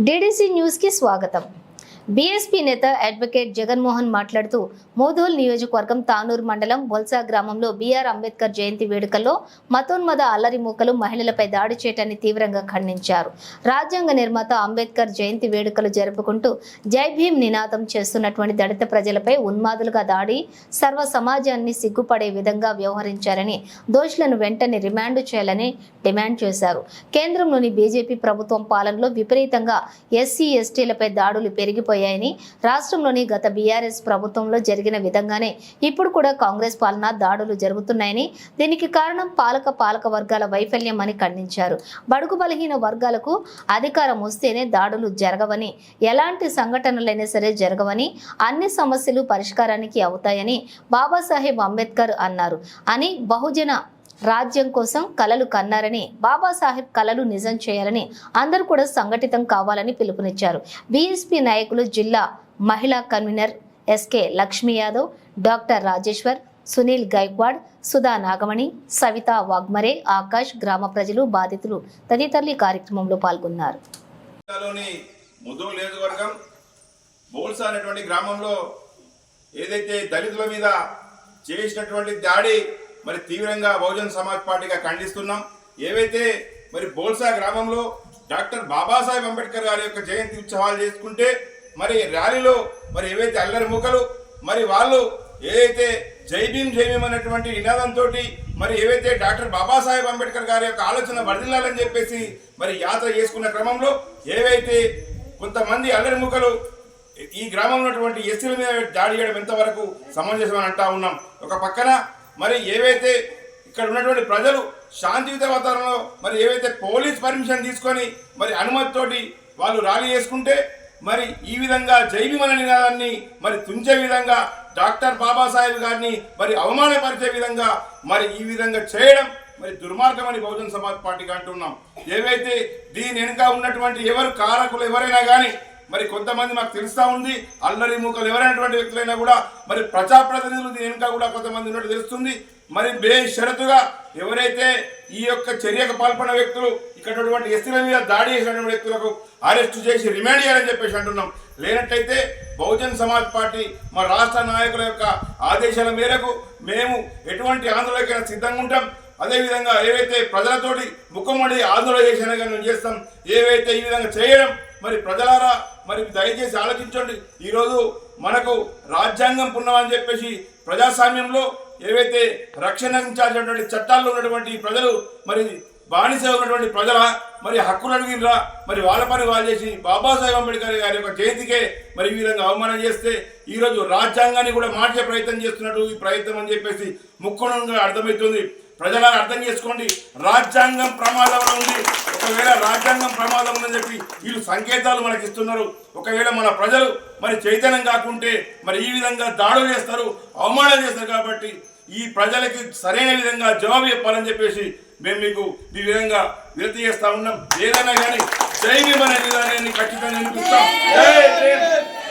DDC news కి స్వాగతం BSP నేత అడ్వకేట్ జగన్మోహన్ మాట్లాడుతూ మోదోల్ నియోజకవర్గం తానూరు మండలం బొల్సా గ్రామంలో బీఆర్ అంబేద్కర్ జయంతి వేడుకల్లో మతోన్మద అల్లరి మూకలు మహిళలపై దాడి చేయటాన్ని తీవ్రంగా ఖండించారు. రాజ్యాంగ నిర్మాత అంబేద్కర్ జయంతి వేడుకలు జరుపుకుంటూ జై భీం నినాదం చేస్తున్నటువంటి దళిత ప్రజలపై ఉన్మాదులుగా దాడి సర్వ సమాజాన్ని సిగ్గుపడే విధంగా వ్యవహరించారని దోషులను వెంటనే రిమాండ్ చేయాలని డిమాండ్ చేశారు. కేంద్రంలోని బీజేపీ ప్రభుత్వం పాలనలో విపరీతంగా ఎస్సీ ఎస్టీలపై దాడులు పెరిగిపోయాయని రాష్ట్రంలోని గత బీఆర్ఎస్ ప్రభుత్వంలో జరిగిన విధంగానే ఇప్పుడు కూడా కాంగ్రెస్ పాలన దాడులు జరుగుతున్నాయని దీనికి కారణం పాలక పాలక వర్గాల వైఫల్యం అని ఖండించారు. బడుగు బలహీన వర్గాలకు అధికారం వస్తేనే దాడులు జరగవని ఎలాంటి సంఘటనలైనా సరే జరగవని అన్ని సమస్యలు పరిష్కారానికి అవుతాయని బాబాసాహెబ్ అంబేద్కర్ అన్నారు. అని బహుజన రాజ్యం కోసం కలలు కన్నారని బాబాసాహెబ్ కలలు నిజం చేయాలని అందరూ కూడా సంఘటితం కావాలని పిలుపునిచ్చారు. బీఎస్పీ నాయకులు జిల్లా మహిళా convener SK Lakshmi Yadav doctor Rajeshwar Sunil Gaikwad Sudha Nagamani Savitha Wagmare Akash గ్రామ ప్రజలు బాధితులు తదితరులు కార్యక్రమంలో పాల్గొన్నారు. బోల్సా అనేటువంటి గ్రామంలో ఏదైతే దళితుల మీద చేసినటువంటి దాడి మరి తీవ్రంగా బహుజన్ సమాజ్ పార్టీగా ఖండిస్తున్నాం. ఏవైతే మరి బోల్సా గ్రామంలో డాక్టర్ బాబాసాహెబ్ అంబేద్కర్ గారి యొక్క జయంతి ఉత్సవాలు చేసుకుంటే మరి ర్యాలీలో మరి ఏవైతే అల్లరి ముఖలు మరి వాళ్ళు ఏదైతే జై భీమ్ జై అనేటువంటి నినాదంతో మరి ఏవైతే డాక్టర్ బాబాసాహెబ్ అంబేద్కర్ గారి యొక్క ఆలోచన వరదిల్లాలని చెప్పేసి మరి యాత్ర చేసుకున్న క్రమంలో ఏవైతే కొంతమంది అల్లరి ముఖలు ఈ గ్రామంలో ఉన్నటువంటి ఎస్సీల మీద దాడి చేయడం ఎంతవరకు సమంజసం అని అంటా ఉన్నాం. ఒక పక్కన మరి ఏవైతే ఇక్కడ ఉన్నటువంటి ప్రజలు శాంతియుత వాతావరణంలో మరి ఏవైతే పోలీస్ పర్మిషన్ తీసుకొని మరి అనుమతితోటి వాళ్ళు ర్యాలీ చేసుకుంటే మరి ఈ విధంగా జైవిమల నినాదాన్ని మరి తుంచే విధంగా డాక్టర్ బాబాసాహెబ్ గారిని మరి అవమానపరిచే విధంగా మరి ఈ విధంగా చేయడం మరి దుర్మార్గం అని బహుజన్ సమాజ్ పార్టీకి అంటున్నాం. ఏవైతే దీని వెనుక ఉన్నటువంటి ఎవరు కారకులు ఎవరైనా కానీ మరి కొంతమంది మాకు తెలుస్తా ఉంది అల్లరి మూకలు ఎవరైనటువంటి వ్యక్తులైనా కూడా మరి ప్రజాప్రతినిధులు దీని వెనుక కూడా కొంతమంది ఉన్నట్టు తెలుస్తుంది. మరి బేషరతుగా ఎవరైతే ఈ యొక్క చర్యకు పాల్పడిన వ్యక్తులు ఇక్కడ ఎస్సీల మీద దాడి చేసినటువంటి వ్యక్తులకు అరెస్ట్ చేసి రిమాండ్ చేయాలని చెప్పేసి అంటున్నాం. లేనట్టయితే బహుజన్ సమాజ్ పార్టీ మా రాష్ట్ర నాయకుల యొక్క ఆదేశాల మేరకు మేము ఎటువంటి ఆందోళనకైనా సిద్ధంగా ఉంటాం. అదేవిధంగా ఏవైతే ప్రజలతోటి ముఖమడి ఆందోళన చేసినా కానీ మేము చేస్తాం ఏవైతే ఈ విధంగా చేయడం మరి ప్రజలారా మరి దయచేసి ఆలోచించండి. ఈరోజు మనకు రాజ్యాంగం పుణ్యమని చెప్పేసి ప్రజాస్వామ్యంలో ఏవైతే రక్షణించాల్సినటువంటి చట్టాల్లో ఉన్నటువంటి ప్రజలు మరి బానిస ఉన్నటువంటి ప్రజల మరి హక్కులు అడిగినరా మరి వాళ్ళ పని వాళ్ళు చేసి బాబాసాహెబ్ అంబేద్కర్ గారి యొక్క జయంతికే మరి ఈ విధంగా అవమానం చేస్తే ఈరోజు రాజ్యాంగాన్ని కూడా మార్చే ప్రయత్నం చేస్తున్నట్టు ఈ ప్రయత్నం అని చెప్పేసి ముఖ్యంగా అర్థమవుతుంది. ప్రజలను అర్థం చేసుకోండి. రాజ్యాంగం ప్రమాదంలో ఉంది. ఒకవేళ రాజ్యాంగం ప్రమాదం ఉందని చెప్పి వీళ్ళు సంకేతాలు మనకి ఇస్తున్నారు. ఒకవేళ మన ప్రజలు మరి చైతన్యం కాకుంటే మరి ఈ విధంగా దాడులు చేస్తారు అవమానం చేస్తారు కాబట్టి ఈ ప్రజలకి సరైన విధంగా జవాబు చెప్పాలని చెప్పేసి మేము మీకు ఈ విధంగా విరతి చేస్తా ఉన్నాం. ఏదైనా కానీ జై భీమ్ విధానాన్ని ఖచ్చితంగా వినిపిస్తాం.